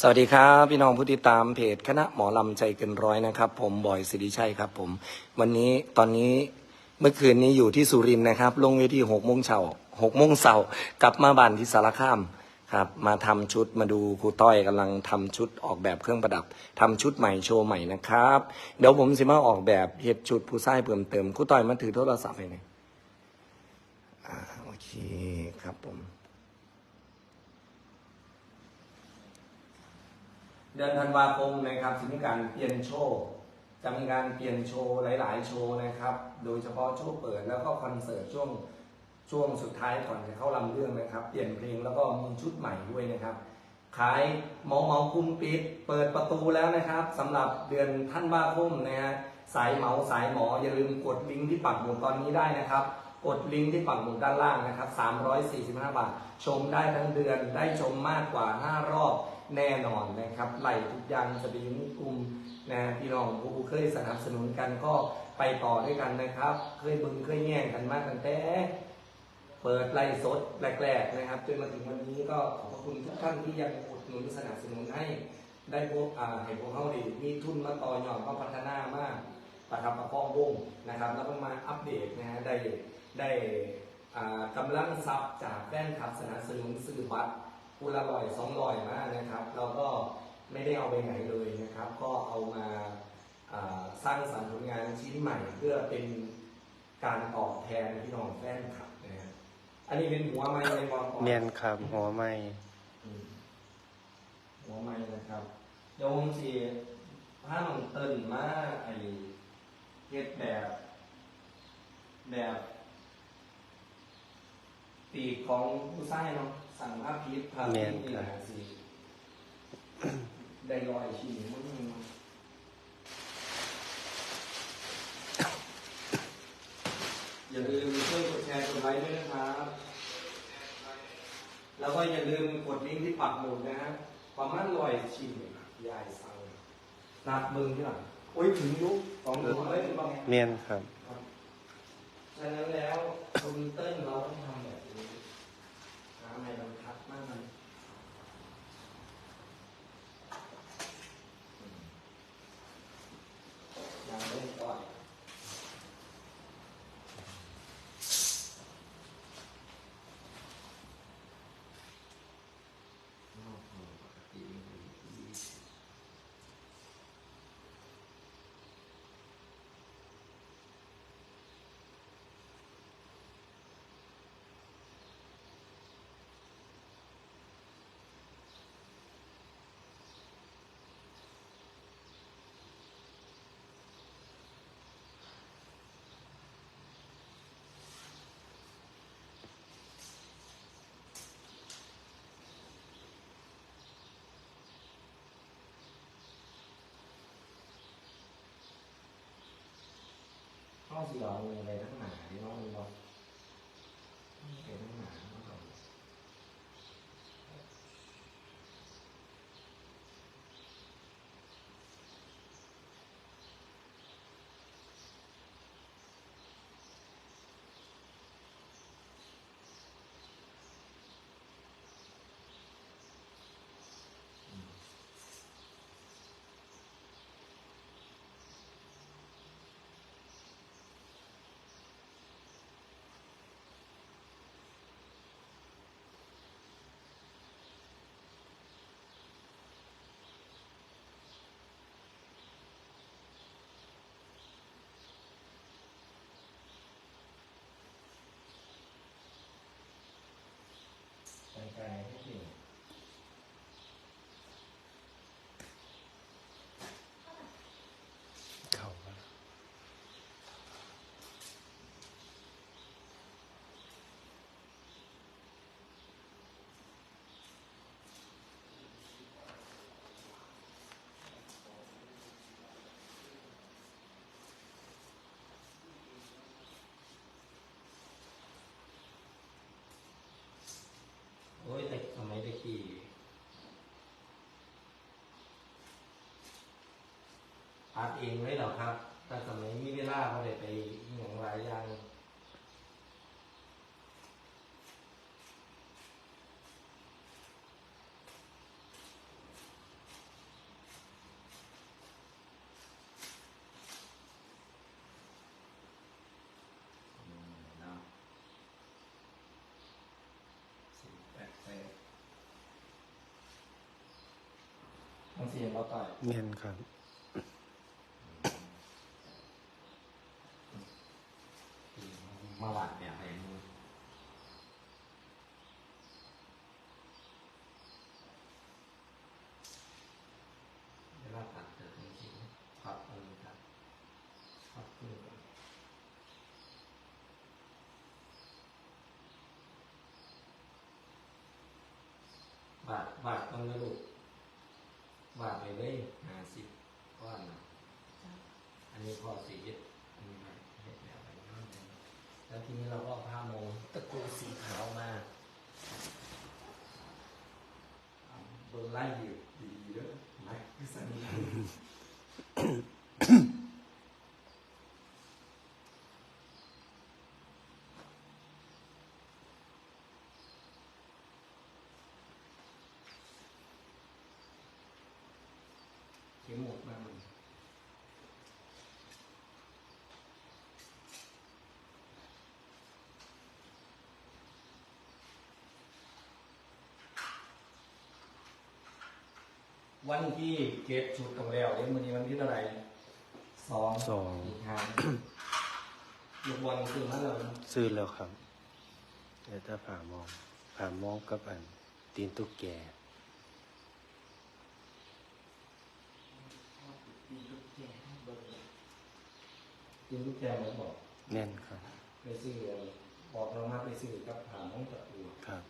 สวัสดีครับ พี่น้องผู้ติดตามเพจคณะหมอลำใจเกินร้อยนะครับ ผมบอยสิริชัยครับ ผม วันนี้ตอนนี้เมื่อคืนนี้อยู่ที่สุรินทร์นะครับ ลงเวทีหกโมงเช้าหกโมงเช้ากลับมาบ้านที่สารคามครับ มาทำชุดมาดูครูต้อยกำลังทำชุดออกแบบเครื่องประดับทำชุดใหม่โชว์ใหม่นะครับ เดี๋ยวผมสิมาออกแบบเฮ็ดชุดผู้ชายเพิ่มเติมครูต้อยมาถือโทรศัพท์ให้หน่อยอ่าโอเคครับผม เดือนธันวาคมนะครับจะมีการเปลี่ยนโชว์จะมีการเปลี่ยนโชว์หลาย ๆ โชว์นะครับ โดยเฉพาะโชว์เปิดแล้วก็คอนเสิร์ตช่วงช่วงสุดท้ายก่อนจะเข้าลำเรื่องนะครับ เปลี่ยนเพลงแล้วก็มีชุดใหม่ด้วยนะครับ ขายเมาเมาคุมปิด เปิดประตูแล้วนะครับสำหรับเดือนธันวาคมนะฮะสายเหมาสายหมออย่าลืมกดลิงก์ที่ปักหมุดตอนนี้ได้นะครับ กดลิงก์ที่ปักหมุดด้านล่างนะครับ345 บาท ชมได้ทั้งเดือนได้ชมมากกว่า 5 รอบ แน่นอนนะครับไหลทุกอย่างจะไปยู่ในกลุ่มนะพี่น้องผู้เคยสนับสนุนกันก็ไปต่อด้วยกันนะครับ เคยบึงเคยแย่งกันมากตั้งแต่เปิดไล่สดแรกๆนะครับจนมาถึงวันนี้ก็ขอบคุณทุกท่านที่ยังอุดหนุนสนับสนุนให้ได้พวกอ่าให้พวกเขาดีมีทุนมาต่อยอดก็พัฒนามากประคับประคองวงนะครับ แล้วก็มาอัปเดตนะฮะได้ได้อ่ากำลังทรัพย์จากแฟนคลับสนับสนุนซื้อบัตร คูละร้อยสองร้อยมากนะครับ เราก็ไม่ได้เอาไปไหนเลยนะครับ ก็เอามาอ่าสร้างสรรค์ผลงานชิ้นใหม่เพื่อเป็นการตอบแทนพี่น้องแฟนคลับนะฮะอันนี้เป็นหัวไม้ในความเมียนครับหัวไม่อืมหัวไม้นะครับเดี๋ยวผมสิถ้ามันเติ้นมาไอเฮ็ดแบบ แบบปีกของผู้ชายเนาะ สั่งภาพพิษภาพพิษนี่แหละสิได้ลอยชิ้นมันมีอย่าลืมช่วยกดแชร์กดไลค์ด้วยนะครับ แล้วก็อย่าลืมกดลิงก์ที่ปักหมุดนะฮะความมั่นลอยชิ้นยายสั่งนับมึงที่หลังโอ้ยถึงยุคสองถึงเลยถึงบ้างเมียนครับฉะนั้นแล้วคุณเติ้ลเราต้องทำแบบนี้หาอะไรบรรทัดมากมันยังไม่ก่อน ข้อสี่เรามีอ อัดเองไลยหรอครับ แต่สมัยมิเวลาเขาได้ไปหนังหลายอย่างทั้งสี่เราต่อเงินครับ บาทบาทต้องนะลูกบาทไปเลยห้าสิบก้อนนะอันนี้พอสีเอ็ดอันนี้ไปเห็ดแบบไปนั่นเองแล้วทีนี้เราก็เอาผ้าโมงตะกรูสีขาวมาเอาเบอร์ไล่อยู่ดีๆเด้อไหมคือสันนิษฐานเขียนหมดมากเลย วันที่เก็บชุดตรงแล้วเดี๋ยววันนี้วันที่เท่าไหร่สองสอง อีกครั้งลูกบอลคือมาแล้วนะซื้อแล้วครับแต่ถ้าผ่ามอง ผ่ามองกับอันตีนตุ๊กแกกินลูกแกมาบอกแน่นครับ ไปซื้อบอกเรามาไปซื้อกับถามห้องตะปูครับ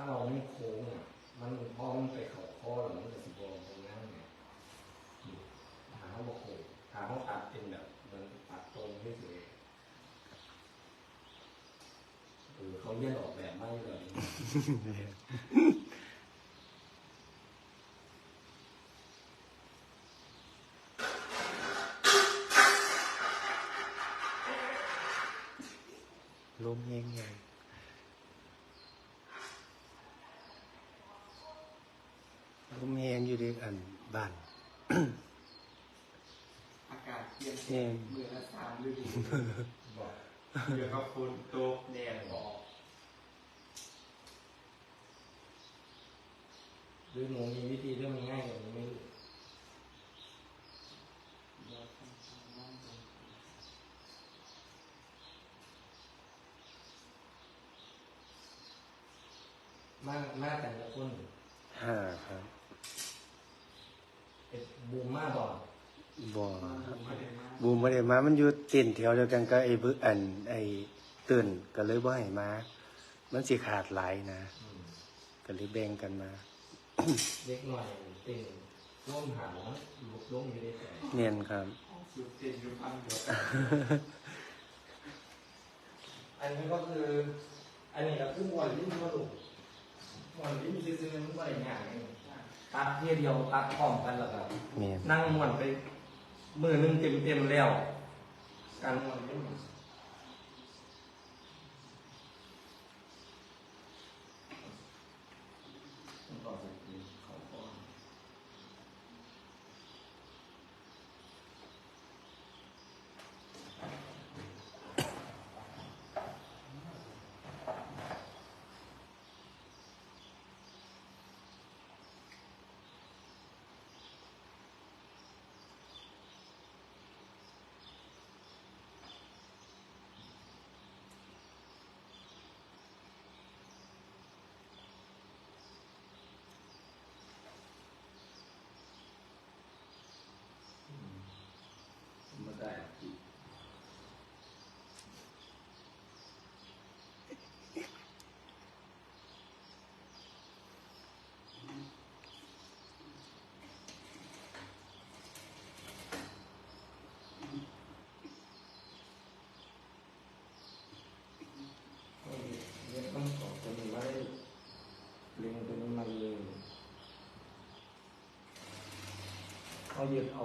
ถ้าเราไม่โค้งอะมันพอมันไปเข่าคอหรือมันจะสิบองตรงนั้นเนี่ยหาเขาบอกโค้งหาเขาตัดเป็นแบบมันตัดตรงให้สวยเออเขาเรียกออกแบบไม่เลย ลมแห้งๆลมแห้งอยู่ดีอัน บ้านอากาศเย็นแห้งเมื่อละสามฤดูบอกเดี๋ยวก็ฝนตกแดดออกหรือหนูมีวิธีที่มันง่ายกว่านี้ไหมลูกเดี๋ยวทำทำนั่นตรงมากมากแต่ละคนห้าครับ เป็นบูมมากบอกบ่ไม่ได้มากบูมบ่ได้มา มันอยู่เต้นแถวเดียวกันกับไอ้บึอัน ไอ้ตื่นก็เลยบ่ให้มา มันสิขาดหลายนะอืมก็เลยแบ่งกันมา เด็กหน่อยเต็งร่วมหาลุกล้มอยู่ได้แต่เนียนครับสุดเต็มอยู่พันเดียวอันนี้ก็คือ อันนี้ก็คือมวนที่มันมาลูกมวนที่มีซื้อๆมันก็ได้ง่าย ตัดเทียเดียวตัดพร้อมกันแล้วก็เนียนนั่งมวนไปมือหนึงเต็มเต็มๆแล้วการมวนไม่มีต้องต่อใส่ปีเขาก่อน ไม่ได้จีเรียกต้องสองตัวนี้มาได้เล็งตัวนี้มา เลยเ